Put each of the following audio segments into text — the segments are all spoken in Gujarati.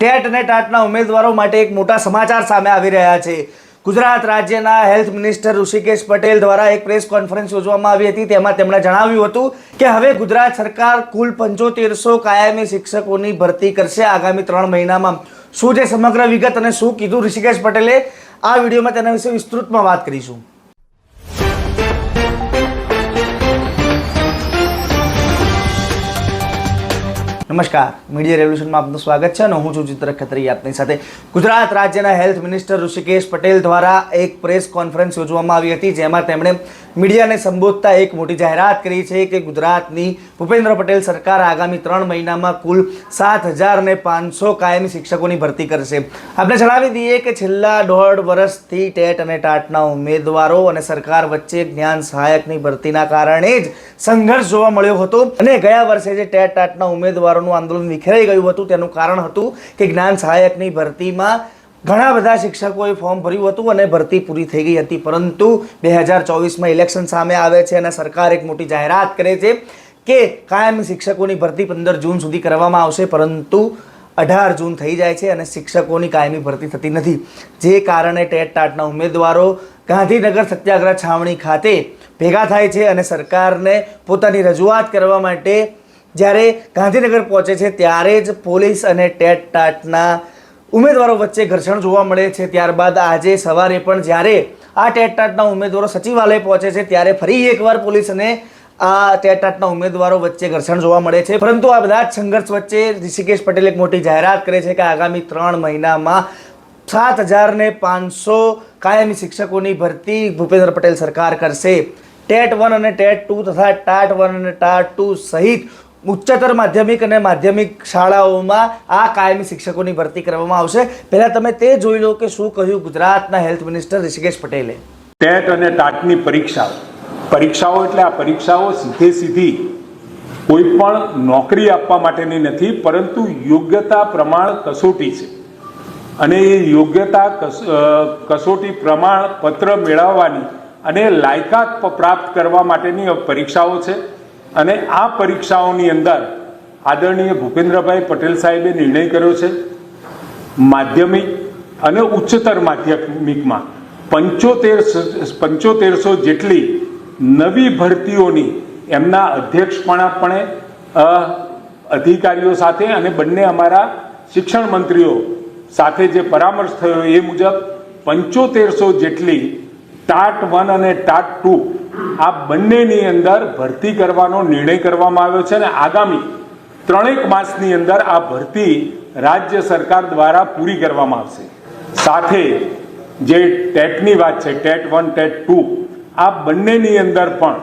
ટેટ અને ટાટના ઉમેદવારો માટે એક મોટા સમાચાર સામે આવી રહ્યા છે. ગુજરાત રાજ્યના હેલ્થ મિનિસ્ટર ઋષિકેશ પટેલ દ્વારા એક પ્રેસ કોન્ફરન્સ યોજવામાં આવી હતી. તેમાં તેમણે જણાવ્યું હતું કે હવે ગુજરાત સરકાર કુલ પંચોતેરસો કાયમી શિક્ષકોની ભરતી કરશે આગામી ત્રણ મહિનામાં. શું છે સમગ્ર વિગત અને શું કીધું ઋષિકેશ પટેલે, આ વિડીયોમાં તેના વિશે વિસ્તૃતમાં વાત કરીશું. નમસ્કાર. મીડિયા રેવલ્યુશનમાં આપનું સ્વાગત છે અને હું છું ચિત્ર ખત્રી આપની સાથે. ગુજરાત રાજ્યના હેલ્થ મિનિસ્ટર ઋષિકેશ પટેલ દ્વારા એક પ્રેસ કોન્ફરન્સ યોજવામાં આવી હતી, જેમાં તેમણે મીડિયાને સંબોધતા એક મોટી જાહેરાત કરી છે કે ગુજરાતની ભૂપેન્દ્ર પટેલ સરકાર આગામી ત્રણ મહિનામાં કુલ સાત હજાર ને પાંચસો કાયમી શિક્ષકોની ભરતી કરશે. આપણે જણાવી દઈએ કે છેલ્લા દોઢ વર્ષથી ટેટ અને ટાટના ઉમેદવારો અને સરકાર વચ્ચે જ્ઞાન સહાયકની ભરતીના કારણે જ સંઘર્ષ જોવા મળ્યો હતો. અને ગયા વર્ષે જે ટેટ ટાટના ઉમેદવારોનું આંદોલન વિખેરાઈ ગયું હતું. તેનું કારણ હતું કે જ્ઞાન સહાયકની ભરતીમાં ઘણા બધા શિક્ષકોએ ફોર્મ ભર્યું હતું અને ભરતી પૂરી થઈ ગઈ હતી. પરંતુ બે હજાર ચોવીસમાં ઇલેક્શન સામે આવે છે અને સરકાર એક મોટી જાહેરાત કરે છે કે કાયમી શિક્ષકોની ભરતી પંદર જૂન સુધી કરવામાં આવશે, પરંતુ અઢાર જૂન થઈ જાય છે અને શિક્ષકોની કાયમી ભરતી થતી નથી. જે કારણે ટેટ ટાટના ઉમેદવારો ગાંધીનગર સત્યાગ્રહ છાવણી ખાતે ભેગા થાય છે અને સરકારને પોતાની રજૂઆત કરવા માટે જ્યારે ગાંધીનગર પહોંચે છે, ત્યારે જ પોલીસ અને ટેટ ટાટના ઉમેદવારો વચ્ચે ઘર્ષણ જોવા મળે છે. ત્યારબાદ આજે સવારે પણ જ્યારે આ ટેટ ટાટના ઉમેદવારો સચિવાલય પહોંચે છે, ત્યારે ફરી એકવાર પોલીસ અને આ ટેટ ટાટના ઉમેદવારો વચ્ચે ઘર્ષણ જોવા મળે છે. પરંતુ આ બધા જ સંઘર્ષ વચ્ચે ઋષિકેશ પટેલ એક મોટી જાહેરાત કરે છે કે આગામી ત્રણ મહિનામાં સાત હજાર ને પાંચસો કાયમી શિક્ષકોની ભરતી ભૂપેન્દ્ર પટેલ સરકાર કરશે. ટેટ વન અને ટેટ ટુ તથા ટાટ વન અને ટાટ ટુ સહિત ઉચ્ચતર માધ્યમિક અને માધ્યમિક શાળાઓમાં આ કાયમી શિક્ષકોની ભરતી કરવામાં આવશે. પહેલાં તમે તે જોઈ લો કે શું કહ્યું ગુજરાતના હેલ્થ મિનિસ્ટર ઋષિકેશ પટેલે. ટેટ અને ટાટની પરીક્ષા પરીક્ષાઓ એટલે આ પરીક્ષાઓ સીધે સીધી કોઈ પણ નોકરી આપવા માટેની નથી, પરંતુ યોગ્યતા પ્રમાણ કસોટી છે. અને એ યોગ્યતા કસોટી પ્રમાણ પત્ર મેળવવાની અને લાયકાત પ્રાપ્ત કરવા માટેની પરીક્ષાઓ છે. અને આ પરીક્ષાઓની અંદર આદરણીય ભૂપેન્દ્રભાઈ પટેલ સાહેબે નિર્ણય કર્યો છે, માધ્યમિક અને ઉચ્ચતર માધ્યમિકમાં પંચોતેર પંચોતેરસો જેટલી નવી ભરતીઓની એમના અધ્યક્ષપણાપણે અધિકારીઓ સાથે અને બંને અમારા શિક્ષણ મંત્રીઓ સાથે જે પરામર્શ થયો એ મુજબ પંચોતેરસો જેટલી ટાટ વન અને ટાટ ટુ આ બંનેની અંદર ભરતી કરવાનો નિર્ણય કરવામાં આવ્યો છે અને આગામી ત્રણેક માસની અંદર આ ભરતી રાજ્ય સરકાર દ્વારા પૂરી કરવામાં આવશે. સાથે જે ટેટની વાત છે, ટેટ વન, ટેટ ટુ, આ બંનેની અંદર પણ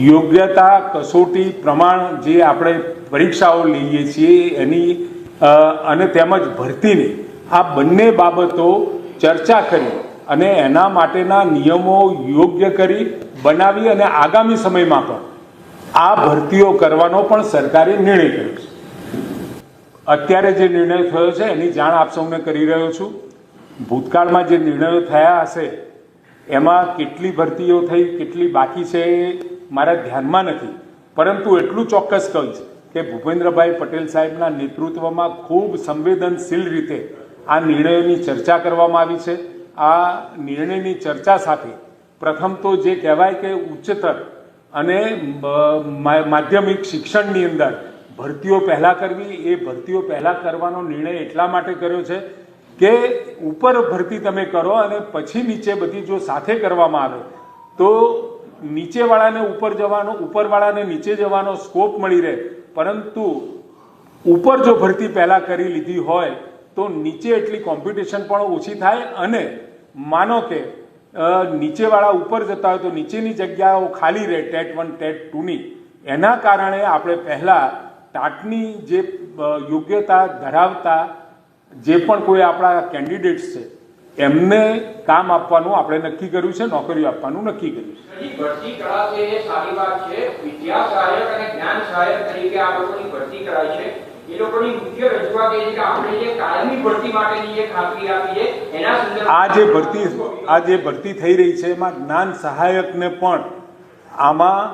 યોગ્યતા, કસોટી, પ્રમાણ જે આપણે પરીક્ષાઓ લઈએ છીએ એની અને તેમજ ભરતીની આ બંને બાબતો ચર્ચા કરી અને એના માટેના નિયમો યોગ્ય કરી બનાવી અને આગામી સમયમાં પણ આ ભરતીઓ કરવાનો પણ સરકારે નિર્ણય કર્યો છે. અત્યારે જે નિર્ણય થયો છે, એની જાણ આપ સૌને કરી રહ્યો છું. ભૂતકાળમાં જે નિર્ણયો થયા હશે, એમાં કેટલી ભરતીઓ થઈ, કેટલી બાકી છે એ મારા ધ્યાનમાં નથી. પરંતુ એટલું ચોક્કસ કહીશ કે ભૂપેન્દ્રભાઈ પટેલ સાહેબના નેતૃત્વમાં ખૂબ સંવેદનશીલ રીતે આ નિર્ણયોની ચર્ચા કરવામાં આવી છે. આ નિર્ણયની ચર્ચા સાથે પ્રથમ તો જે કહેવાય કે ઉચ્ચતર અને માધ્યમિક શિક્ષણની અંદર ભરતીઓ પહેલાં કરવી, એ ભરતીઓ પહેલાં કરવાનો નિર્ણય એટલા માટે કર્યો છે કે ઉપર ભરતી તમે કરો અને પછી નીચે બધી જો સાથે કરવામાં આવે, તો નીચેવાળાને ઉપર જવાનો, ઉપરવાળાને નીચે જવાનો સ્કોપ મળી રહે. પરંતુ ઉપર જો ભરતી પહેલાં કરી લીધી હોય તો નીચે એટલી કોમ્પિટિશન પણ ઓછી થાય અને માનો કે નીચેવાળા ઉપર જતા હોય તો નીચેની જગ્યાઓ ખાલી રહે, ટેટ વન, ટેટ ટુની. એના કારણે આપણે પહેલાં ટાટની જે યોગ્યતા ધરાવતા જે પણ કોઈ આપણા કેન્ડિડેટ્સ છે, એમને કામ આપવાનું આપણે નક્કી કર્યું છે, નોકરીઓ આપવાનું નક્કી કર્યું છે. એ લોકોની મુખ્ય રજૂઆત એ છે કે આપણે જે કાયમી ભરતી માટેની જે ખાતરી આપી છે એના સંદર્ભમાં આ જે ભરતી આ જે ભરતી થઈ રહી છે એમાં જ્ઞાન સહાયકને પણ આમાં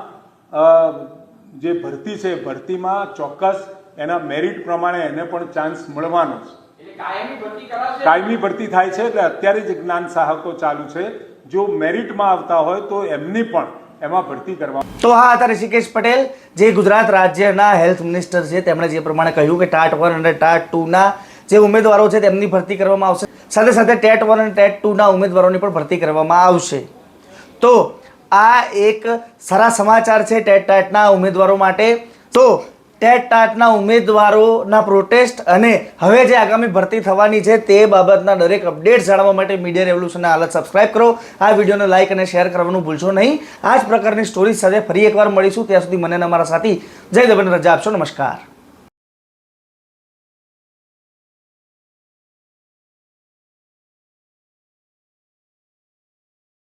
જે ભરતી છે ભરતીમાં ચોક્કસ એના મેરિટ પ્રમાણે એને પણ ચાન્સ મળવાનો છે. કાયમી ભરતી કરાશે? કાયમી ભરતી થાય છે એટલે અત્યારે જ જ્ઞાન સહાયકો ચાલુ છે. જો મેરિટમાં આવતા હોય તો એમની પણ એમાં ભરતી કરવા તો હા હતા ઋષિકેશ પટેલ, જે ગુજરાત રાજ્યના હેલ્થ મિનિસ્ટર છે, તેમણે જે પ્રમાણે કહ્યું કે ટાટ વન અને ટાટ ટુના જે ઉમેદવારો છે, તેમની ભરતી કરવામાં આવશે. સાથે સાથે ટેટ વન અને ટેટ ટુના ઉમેદવારોની પણ ભરતી કરવામાં આવશે. તો આ એક સારા સમાચાર છે ટેટ ટાટના ઉમેદવારો માટે. તો ટેટ ટાટના ઉમેદવારોના પ્રોટેસ્ટ અને હવે જે આગામી ભરતી થવાની છે તે બાબતના દરેક અપડેટ જાણવા માટે મીડિયા રેવલ્યુશનને હાલત સબસ્ક્રાઇબ કરો. આ વિડીયોને લાઇક અને શેર કરવાનું ભૂલશો નહીં. આ જ પ્રકારની સ્ટોરી સાથે ફરી એકવાર મળીશું. ત્યાં સુધી મને અમારા સાથી જય દબન રજા આપશો. નમસ્કાર.